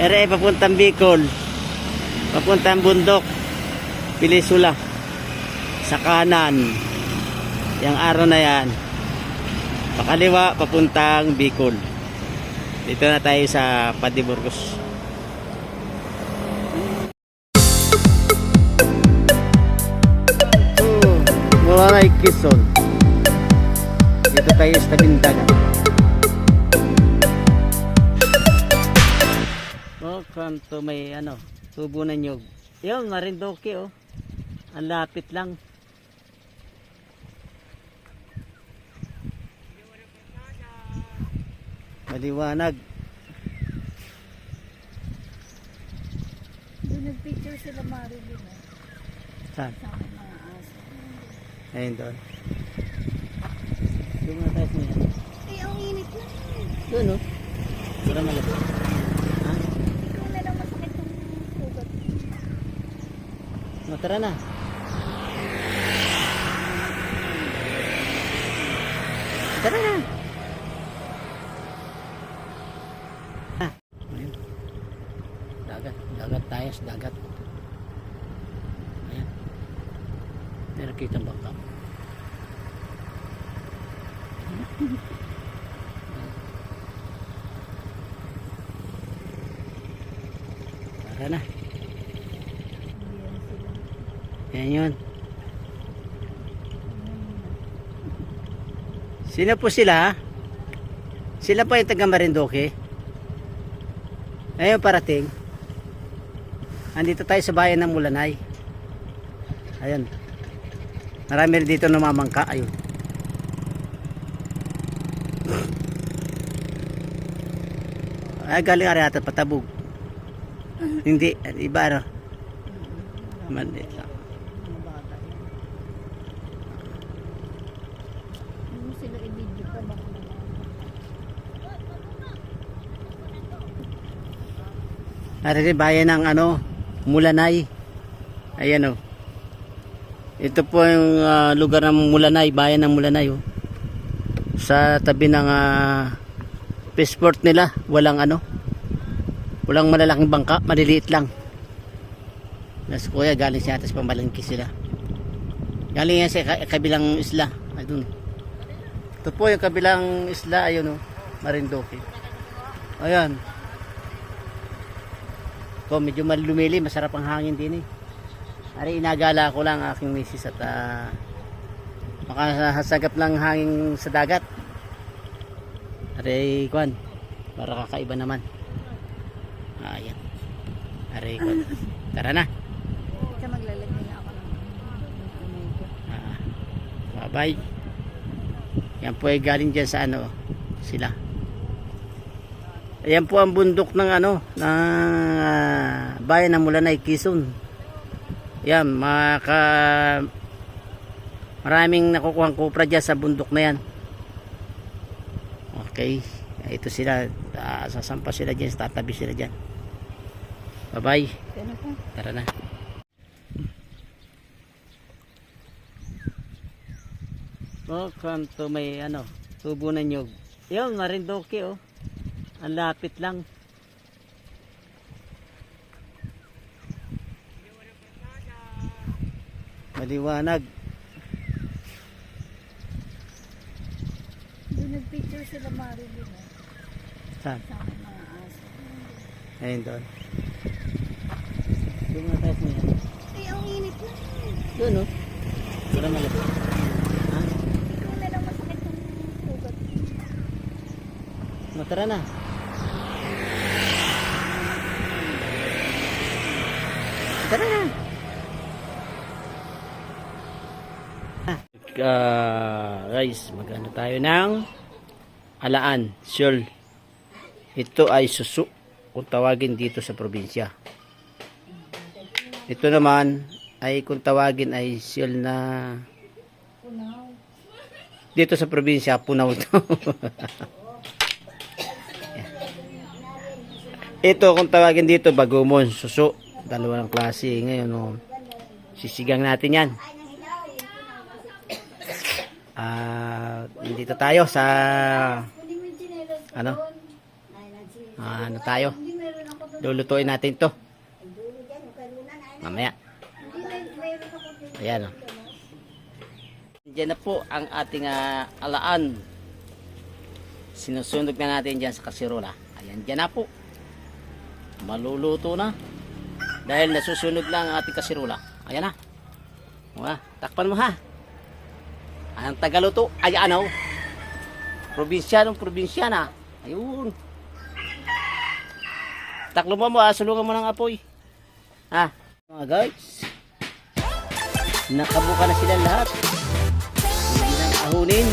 Ere, papuntang Bicol. Papuntang bundok. Pilisula. Sa kanan. Yang araw na yan. Pakaliwa, papuntang Bicol. Dito na tayo sa Padiburgos. So, Malay Quezon. Dito tayo sa tabing Welcome to may ano, tubo ng nyug. Yun, Marindoke oh. Ang lapit lang. Maliwanag. Doon nag-picture sila Marilyn eh. Saan? Sa akin mga aso. Ayun doon. Doon muna tayo sa ano. Ay, ang init na. Doon oh. Para malapit. Ha? Ikaw na lang masakit ng sugat. O, tara na. Tara na. Ah. Dagat, dagat tayo sa dagat. Ayan. May nakita ang bangka. Tara na. Ayan yun. Sino po sila? Sila po yung taga Marindoke. Ayun parating. Andito tayo sa bayan ng Mulanay. Ayun. Marami rin dito namamangka. Ayun. Ay, galing ari ata patabog. Hindi, iba ano. Maliit lang. Mga bata yan. Ano sila i-video pa baka naman. Ari rin bayan ng ano, Mulanay. Ayan o. Ito po yung ah, lugar ng Mulanay, bayan ng Mulanay oh. Sa tabi ng uh, passport nila, walang ano. Walang malalaking bangka, maliliit lang. Nas kuya, galing siya atas pamalangki sila. Galing yan sa ka- kabilang isla. Ay, dun. Ito po yung kabilang isla, ayun o. Marindoke. Ayan. Ko medyo malumili, masarap ang hangin din eh. Ari inagala ko lang aking misis at uh, makasagap ng hangin sa dagat. Ari kwan, para kakaiba naman. Ayan. Ari kwan. Tara na. Ika maglalagay na ako. Ah, bye bye. Yan po ay galing dyan sa ano, sila. Ayan po ang bundok ng ano, ng ah, bayan ng Mulanay, Quezon. Yan, maka maraming nakukuhang kupra dyan sa bundok na yan. Okay. Ito sila, ah, sasampa sila dyan, tatabi sila dyan. Bye bye. Kaya pa. Tara na. Welcome to may ano, tubo ng nyug. Yun, Marindoke oh. Ang lapit lang. Maliwanag. Doon nag-picture sila Marilyn eh. Saan? Sa akin mga aso. Ayun doon. Doon nga tayo ano. Ay, ang init na. Doon oh. Para malapit. Ha? Ikaw na lang masakit ng sugat. O, tara na. Tara na. Ah, guys, magano tayo ng alaan, syol. Ito ay susu kung tawagin dito sa probinsya. Ito naman ay kung tawagin ay syol na dito sa probinsya, punaw to. Ito kung tawagin dito, bagumon, suso. Dalawang klase. Ngayon, oh, sisigang natin yan. Ah, dito tayo sa ano? Ah, ano tayo? Lulutuin natin to. Mamaya. Ayan. oh. Diyan na po ang ating ah, alaan. Sinusunog na natin dyan sa kasirola. Ayan, dyan na po. Maluluto na. Dahil nasusunog na ang ating kasirola. Ayan na. Mga, takpan mo ha. Ang tagaluto. Ayan o. Probinsyanong probinsyana. Ayun. Taklo mo mo, ah, sulungan mo ng apoy. Ha? Mga guys. Nakabuka na sila lahat. Hindi nang ahunin.